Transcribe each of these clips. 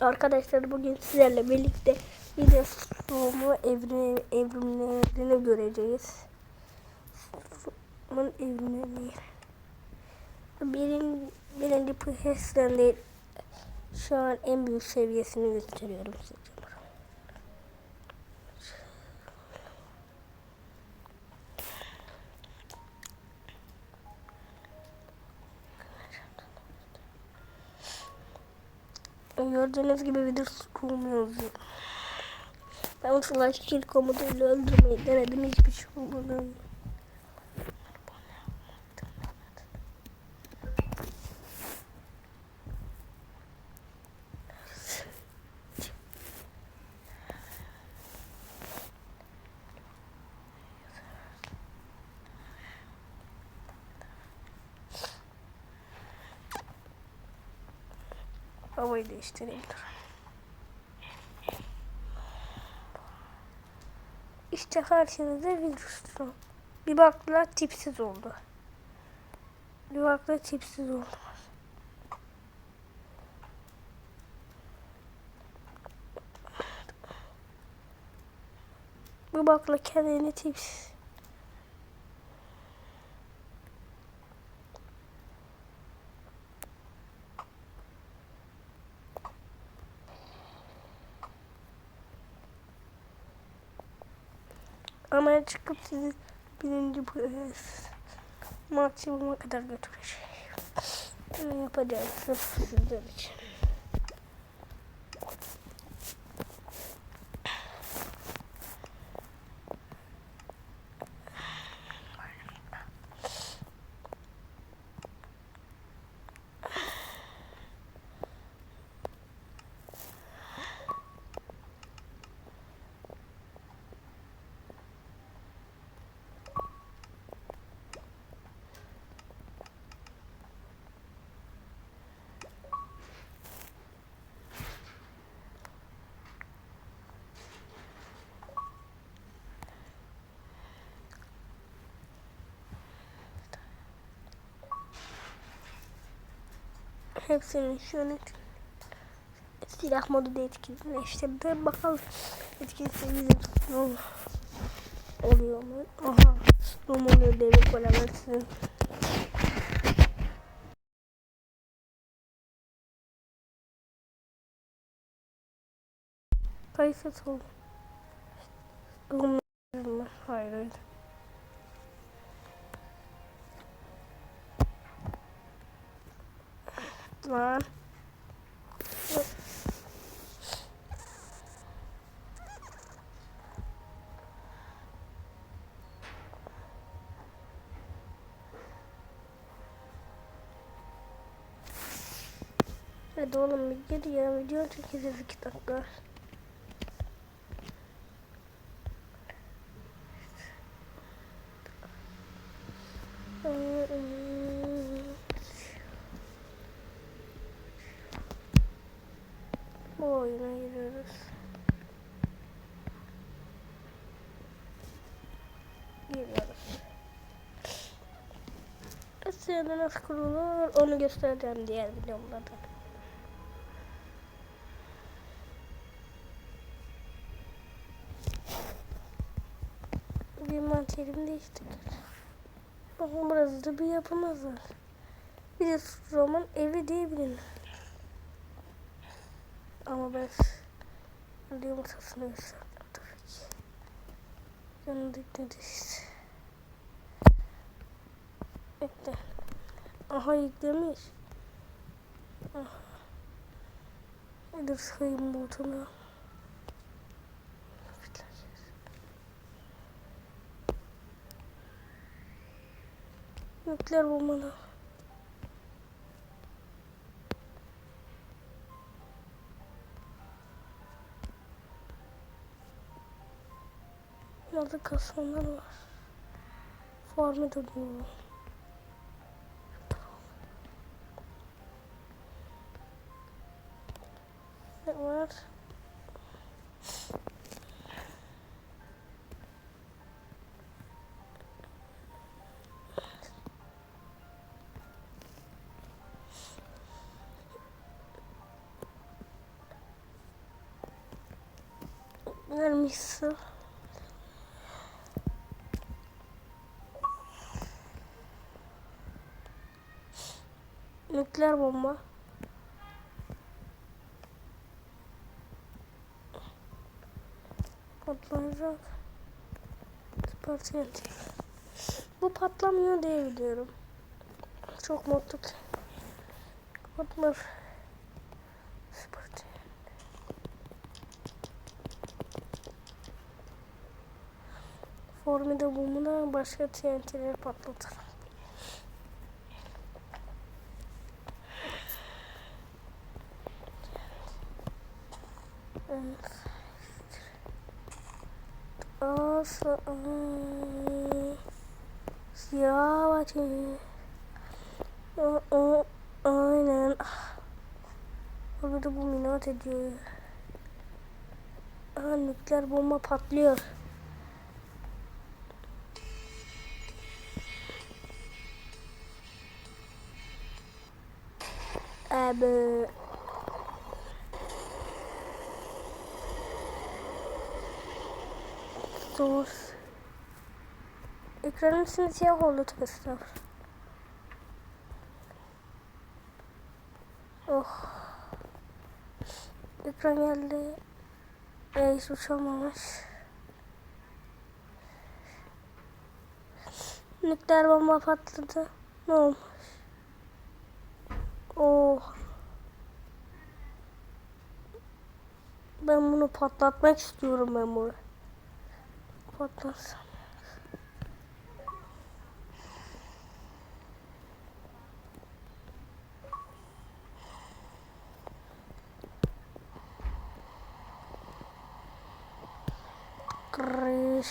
Arkadaşlar bugün sizlerle birlikte Videomu evrim, evrimlerini göreceğiz. Bunun evrimlerini. Birin, birinci değil. Şu an en büyük seviyesini gösteriyorum size. Gördüğünüz gibi bir de kurmuyoruz. Ben slash kill komutuyla öldürmeyi denedim hiçbir şey olmadı. Havayı değiştireyim. İşte karşınızda virüsü. Bir baktılar tipsiz oldu. Bir baktılar tipsiz oldu. Bir bakla kendini tipsiz. Ama çıkıp sizi birinci maksimuma kadar götürecek. Yapacağım sırf sizler için. Hepsinin şöyle silah modu da etkinleştirdi. Bakalım etkisi bize oluyor mu? Aha. Rum oluyor demek olamazsın. Kayıt oldu. Lan. Hadi oğlum bir gir ya video çekeceğiz iki dakika. Asya'da nasıl kurulur onu göstereceğim diğer videomda. Bir materyalimi değiştirdim. Bakın burası da bir yapımız var. Bir de roman evi diyebilirim. Ama ben yumurtasını gösterdim tabii ki. Yanında yükledi işte. Bekle. Aha yüklemiş. Aha. Dur sayayım botunu. Nükleer bombalı. Burada kasmanlar var. Formu da bu. Vermişsin. Nükleer bomba. Patlayacak. TNT. Bu patlamıyor diye biliyorum. Çok mutluk. Patlar. Süper TNT. Formida bombuna başka TNT'leri Siyah bakı. O, o, aynen. De bu minat ediyor. Aha nükleer bomba patlıyor. Abi. Sus. Ekranın üstünde siyah oldu tıkıslar. Oh. Ekran geldi. Ey uçamamış. Nükleer bomba patladı. Ne olmuş? Ben bunu patlatmak istiyorum ben bunu. Patlatsam.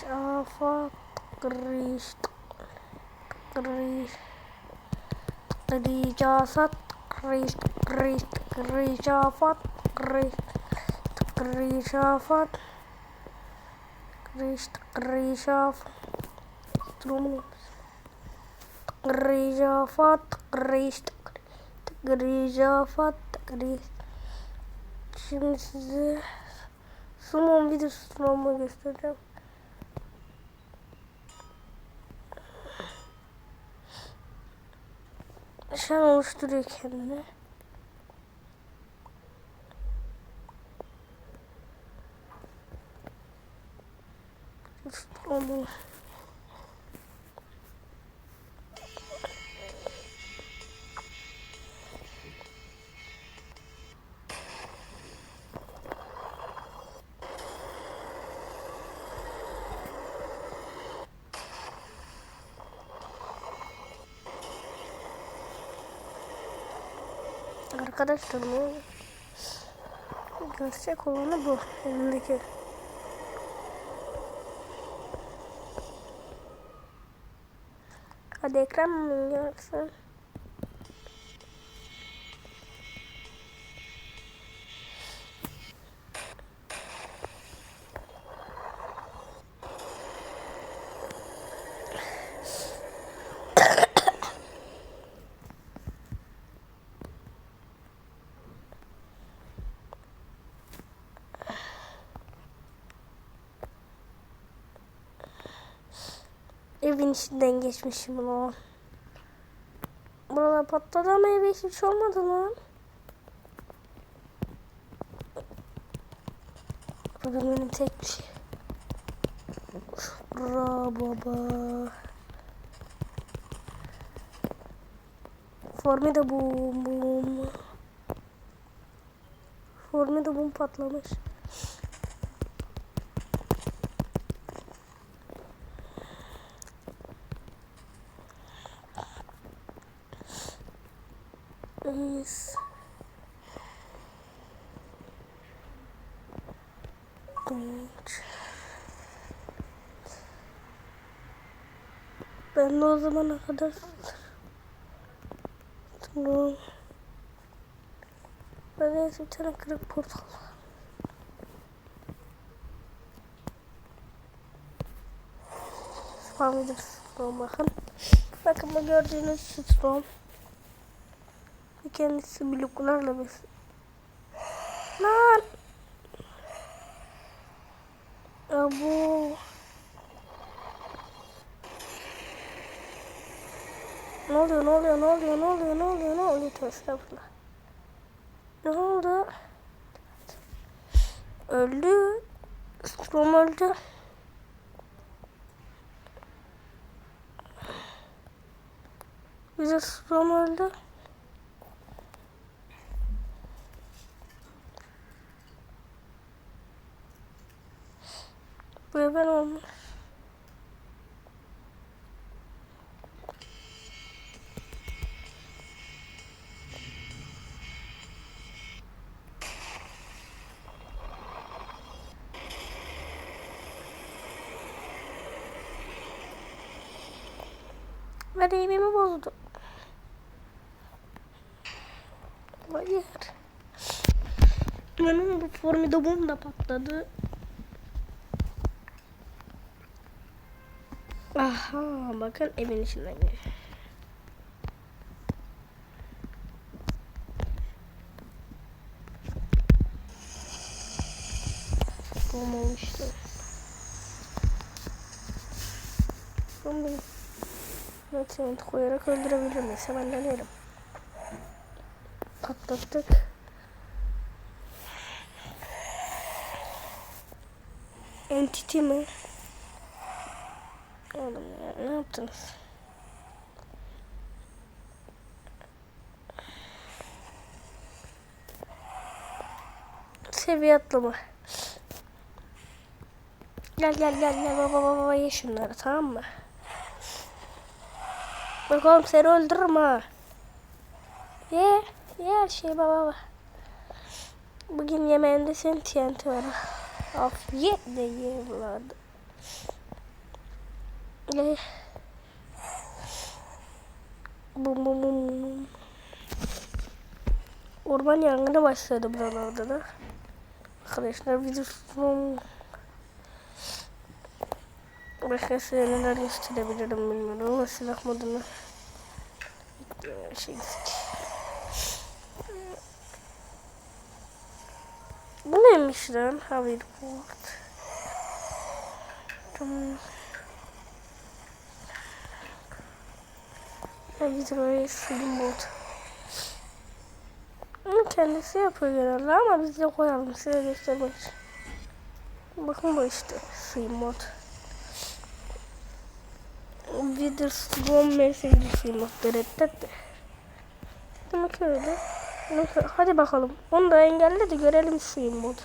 Alpha Tadi jasad Grish Grish Grish Alpha Grish afat kriş afat kriş kriş afat kriş Şimdi size Summon videosu sunumunu göstereceğim. Şu an oluşturuyor kendini. Arkadaşlar bu gerçek olanı bu elimdeki. Hadi ekran mı görsün? İçinden geçmişim lan. Buralar patladı ama eve hiç olmadı lan. Bugün benim tek şey. Ra baba. Formida bum bum. Formida bum patlamış. Evet. Ben de o zamana kadar Tamam. Ben de bir tane kırık portal. Spam videosu bakın. Bakın bu gördüğünüz Strom. Kendisi bloklarla bes. Lan! Bu. Ne oluyor, ne oluyor, ne oluyor, ne oluyor, ne oluyor, ne oluyor? Tövbe Estağfurullah. Ne oldu? Öldü. Strom öldü. Bize Strom öldü. Bu evvel olmuş. Vereyimimi bozdu. Hayır. Benim bu formidobum da patladı. Aha bakın evin içinden geçiyor. Olmamıştı. Ben bunu Nasıl koyarak öldürebilirim. Neyse ben dönüyorum. Patlattık. Entity mi? Ne yaptınız? Seviye atlama. Gel gel gel gel baba baba ye şunları tamam mı? Bak oğlum seni öldürürüm ha. Ye ye her şeyi baba baba. Bugün yemeğinde senin TNT var. ha. Afiyet de ye evladım. Ye. Bum bum bum bum. Orman yangını başladı buralarda da. Arkadaşlar videosunun başka size neler gösterebilirim bilmiyorum ama silah modunu şey. Bu neymiş lan? Hoverboard. Tamam. Hoverboard Steamboat. Bunu kendisi yapıyor genelde ama biz de koyalım size göstermek için. Bakın bu işte Steamboat. Witherstorm mesajı Steamboat. Derettet Demek öyle. Hadi bakalım. Onu da engelle de görelim Steamboat.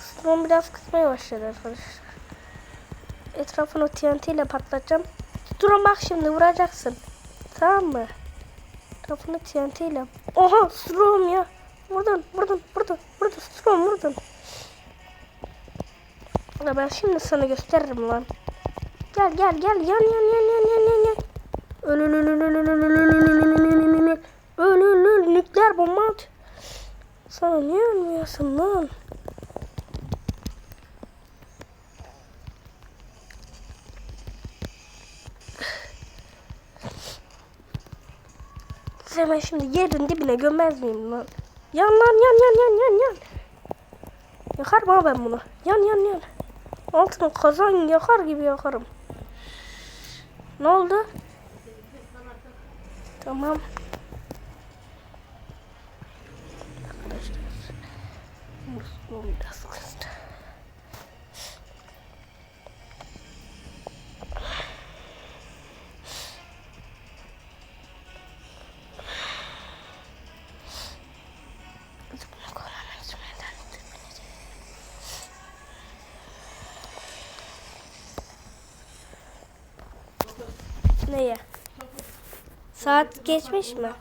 Storm biraz kısmaya başladı arkadaşlar. Etrafını TNT ile patlatacağım. Durun bak şimdi vuracaksın. Tamam mı? Etrafını TNT ile. Oha Storm ya. Buradan buradan buradan buradan Storm buradan. Ya ben şimdi sana gösteririm lan. Gel gel gel yan yan yan yan yan yan yan. Öl Seni ben şimdi yerin dibine gömmez miyim lan? Yan lan yan yan yan yan yan. Yakarım ha ben bunu. Yan yan yan. Altını kazan yakar gibi yakarım. Ne oldu? Tamam. Neyi? Saat geçmiş mi?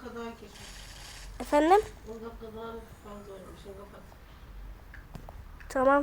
Efendim? Tamam.